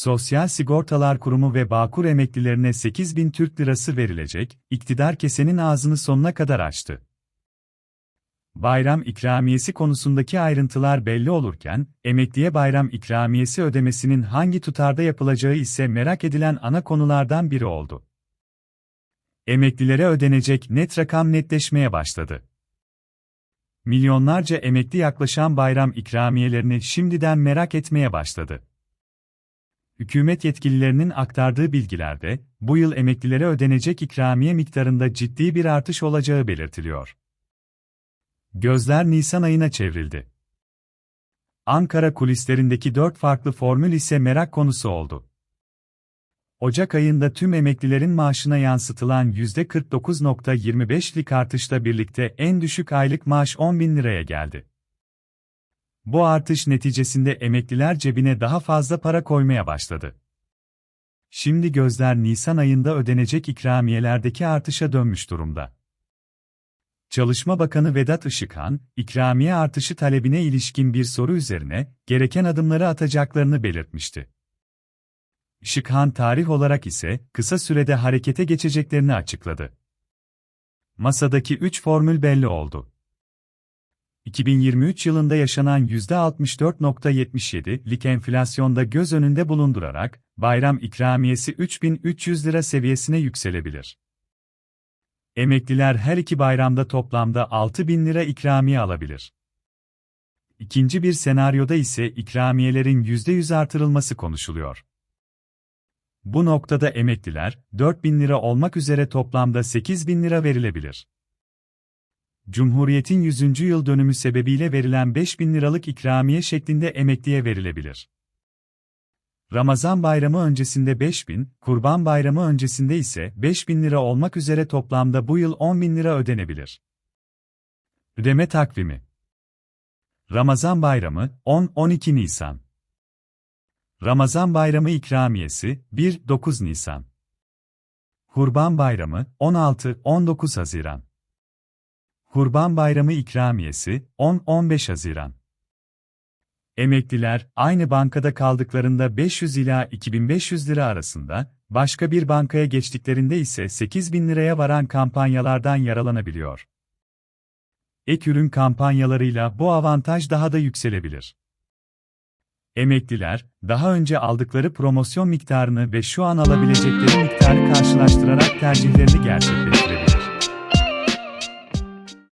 Sosyal Sigortalar Kurumu ve Bağkur emeklilerine 8 bin Türk lirası verilecek, iktidar kesenin ağzını sonuna kadar açtı. Bayram ikramiyesi konusundaki ayrıntılar belli olurken, emekliye bayram ikramiyesi ödemesinin hangi tutarda yapılacağı ise merak edilen ana konulardan biri oldu. Emeklilere ödenecek net rakam netleşmeye başladı. Milyonlarca emekli yaklaşan bayram ikramiyelerini şimdiden merak etmeye başladı. Hükümet yetkililerinin aktardığı bilgilerde, bu yıl emeklilere ödenecek ikramiye miktarında ciddi bir artış olacağı belirtiliyor. Gözler Nisan ayına çevrildi. Ankara kulislerindeki dört farklı formül ise merak konusu oldu. Ocak ayında tüm emeklilerin maaşına yansıtılan %49.25'lik artışla birlikte en düşük aylık maaş 10 bin liraya geldi. Bu artış neticesinde emekliler cebine daha fazla para koymaya başladı. Şimdi gözler Nisan ayında ödenecek ikramiyelerdeki artışa dönmüş durumda. Çalışma Bakanı Vedat Işıkhan, ikramiye artışı talebine ilişkin bir soru üzerine gereken adımları atacaklarını belirtmişti. Işıkhan tarih olarak ise kısa sürede harekete geçeceklerini açıkladı. Masadaki 3 formül belli oldu. 2023 yılında yaşanan %64.77'lik enflasyonda göz önünde bulundurarak, bayram ikramiyesi 3300 lira seviyesine yükselebilir. Emekliler her iki bayramda toplamda 6000 lira ikramiye alabilir. İkinci bir senaryoda ise ikramiyelerin %100 artırılması konuşuluyor. Bu noktada emekliler, 4000 lira olmak üzere toplamda 8000 lira verilebilir. Cumhuriyetin 100. yıl dönümü sebebiyle verilen 5000 liralık ikramiye şeklinde emekliye verilebilir. Ramazan bayramı öncesinde 5000, Kurban bayramı öncesinde ise 5000 lira olmak üzere toplamda bu yıl 10 bin lira ödenebilir. Ödeme takvimi Ramazan bayramı 10-12 Nisan Ramazan bayramı ikramiyesi 1-9 Nisan Kurban bayramı 16-19 Haziran Kurban bayramı ikramiyesi 10-15 Haziran Emekliler, aynı bankada kaldıklarında 500 ila 2500 lira arasında, başka bir bankaya geçtiklerinde ise 8000 liraya varan kampanyalardan yaralanabiliyor. Ek ürün kampanyalarıyla bu avantaj daha da yükselebilir. Emekliler, daha önce aldıkları promosyon miktarını ve şu an alabilecekleri miktarı karşılaştırarak tercihlerini gerçekleştirir.